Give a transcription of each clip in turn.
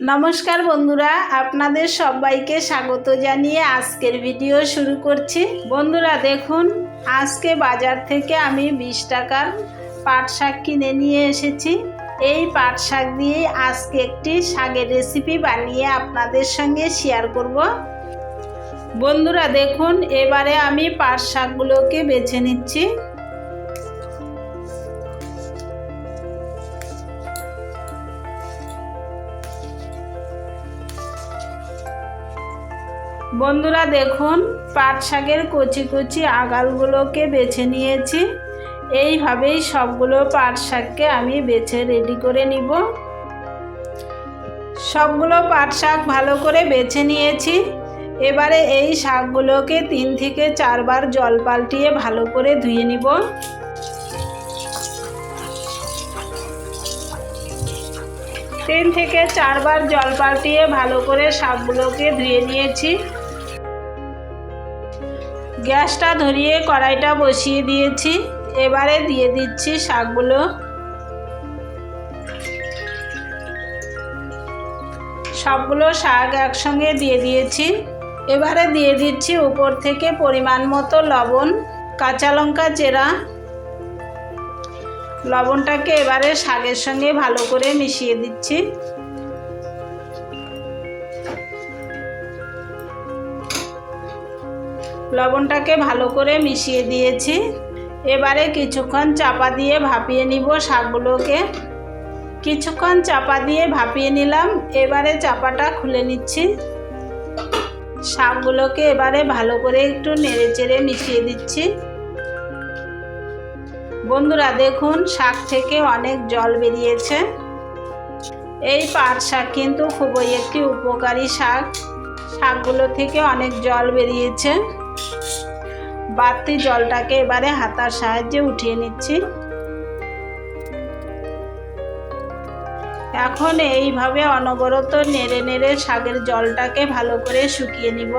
নমস্কার বন্ধুরা, আপনাদের সবাইকে স্বাগত জানিয়ে আজকের ভিডিও শুরু করছি। বন্ধুরা, দেখুন, আজকে বাজার থেকে আমি বিশ টাকার পাট শাক কিনে নিয়ে এসেছি। এই পাট শাক দিয়ে আজকে একটি শাকের রেসিপি বানিয়ে আপনাদের সঙ্গে শেয়ার করব। বন্ধুরা, দেখুন, এবারে আমি পাট শাকগুলোকে বেছে নিচ্ছি। বন্ধুরা দেখুন, পাট শাকের কচি কচি আগালগুলোকে বেছে নিয়েছি। এইভাবেই সবগুলো পাট শাককে আমি বেছে রেডি করে নিব। সবগুলো পাট শাক ভালো করে বেছে নিয়েছি। এবারে এই শাকগুলোকে তিন থেকে চারবার জল পাল্টিয়ে ভালো করে ধুয়ে নিব। তিন থেকে চারবার জল পাল্টিয়ে ভালো করে শাকগুলোকে ধুয়ে নিয়েছি। গ্যাসটা ধরিয়ে কড়াইটা বসিয়ে দিয়েছি। এবারে দিয়ে দিচ্ছি শাকগুলো। সবগুলো শাক একসঙ্গে দিয়ে দিয়েছি। এবারে দিয়ে দিচ্ছি উপর থেকে পরিমাণ মতো লবণ, কাঁচা লঙ্কা চেরা। লবণটাকে এবারে শাকের সঙ্গে ভালো করে মিশিয়ে দিচ্ছি। লবণটাকে ভালো করে মিশিয়ে দিয়েছি। এবারে কিছুক্ষণ চাপা দিয়ে ভাপিয়ে নিব শাকগুলোকে। কিছুক্ষণ চাপা দিয়ে ভাপিয়ে নিলাম, এবারে চাপাটা খুলে নিচ্ছি। শাকগুলোকে এবারে ভালো করে একটু নেড়ে চেড়ে মিশিয়ে দিচ্ছি। বন্ধুরা, দেখুন, শাক থেকে অনেক জল বেরিয়েছে। এই পাট শাক কিন্তু খুবই একটি উপকারী শাক। শাকগুলো থেকে অনেক জল বেরিয়েছে। বাড়তি জলটাকে এবারে হাতার সাহায্যে উঠিয়ে নিচ্ছি। এখন এইভাবে অনবরত নেড়ে নেড়ে শাকের জলটাকে ভালো করে শুকিয়ে নিব।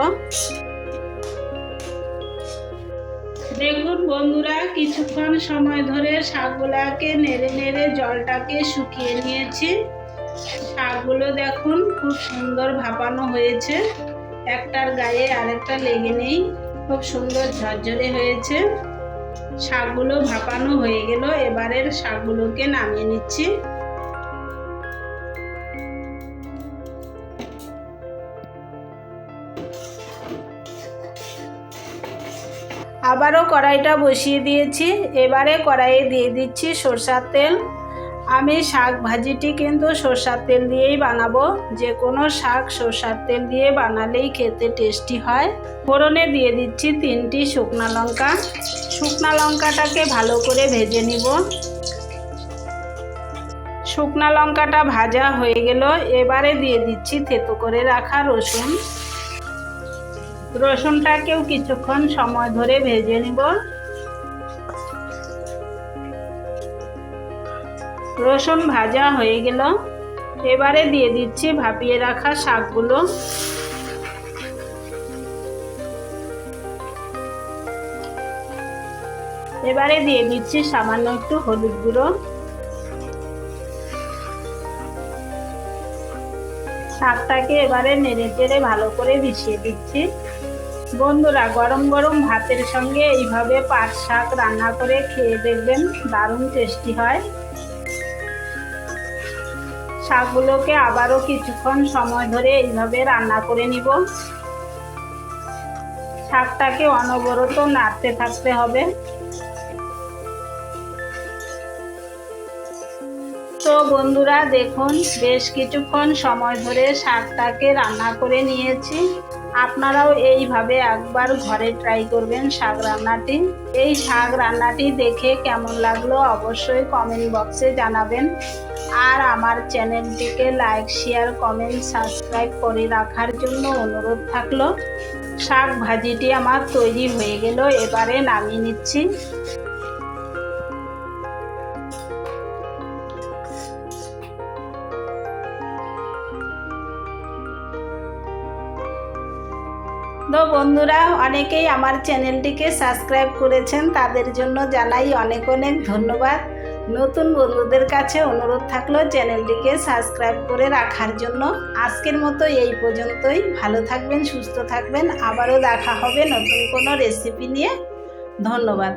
দেখুন বন্ধুরা, কিছুক্ষণ সময় ধরে শাকগুলাকে নেড়ে নেড়ে জলটাকে শুকিয়ে নিয়েছি। শাকগুলো দেখুন খুব সুন্দর ভাপানো হয়েছে। একটার গায়ে আরেকটা লেগে নেই। খুব সুন্দর ঝরঝরে হয়েছে। শাকগুলো ভাপানো হয়ে গেল, এবারের শাকগুলোকে নামিয়ে নিচ্ছি। আবারও কড়াইটা বসিয়ে দিয়েছি। এবারে কড়াইয়ে দিয়ে দিচ্ছি সরষার তেল। আমি শাক ভাজিটি কিন্তু সরষার তেল দিয়েই বানাবো। যে কোনো শাক সরষার তেল দিয়ে বানালেই খেতে টেস্টি হয়। ফোড়নে দিয়ে দিচ্ছি তিনটি শুকনা লঙ্কা। শুকনা লঙ্কাটাকে ভালো করে ভেজে নিব। শুকনা লঙ্কাটা ভাজা হয়ে গেল। এবারে দিয়ে দিচ্ছি থেতো করে রাখা রসুন। রসুনটাকেও কিছুক্ষণ সময় ধরে ভেজে নিব। রসুন ভাজা হয়ে গেল। এবারে দিয়ে দিচ্ছি ভাপিয়ে রাখা শাকগুলো। এবারে দিয়ে দিচ্ছি সামান্য একটু হলুদ গুঁড়ো। শাকটাকে এবারে নেড়ে চেড়ে ভালো করে মিশিয়ে দিচ্ছি। বন্ধুরা, গরম গরম ভাতের সঙ্গে এইভাবে পাট শাক রান্না করে খেয়ে দেখবেন দারুণ টেস্টি হয়। শাকগুলোকে আবারও কিছুক্ষণ সময় ধরে এইভাবে রান্না করে নিব। শাকটাকে অনবরত নাড়তে থাকতে হবে। তো বন্ধুরা, দেখুন, বেশ কিছুক্ষণ সময় ধরে শাকটাকে রান্না করে নিয়েছি। আপনারাও এইভাবে একবার ঘরে ট্রাই করবেন শাক রান্নাটি। এই শাক রান্নাটি দেখে কেমন লাগল অবশ্যই কমেন্ট বক্সে জানাবেন। আর আমার চ্যানেলটিকে লাইক শেয়ার কমেন্ট সাবস্ক্রাইব করে রাখার জন্য অনুরোধ থাকল। শাক ভাজিটি আমার তৈরি হয়ে গেল, এবারে নামিয়ে নিচ্ছি। তো বন্ধুরা, অনেকেই আমার চ্যানেলটিকে সাবস্ক্রাইব করেছেন, তাদের জন্য জানাই অনেক অনেক ধন্যবাদ। নতুন বন্ধুদের কাছে অনুরোধ থাকল চ্যানেলটিকে সাবস্ক্রাইব করে রাখার জন্য। আজকের মতো এই পর্যন্তই। ভালো থাকবেন, সুস্থ থাকবেন। আবারও দেখা হবে নতুন কোনো রেসিপি নিয়ে। ধন্যবাদ।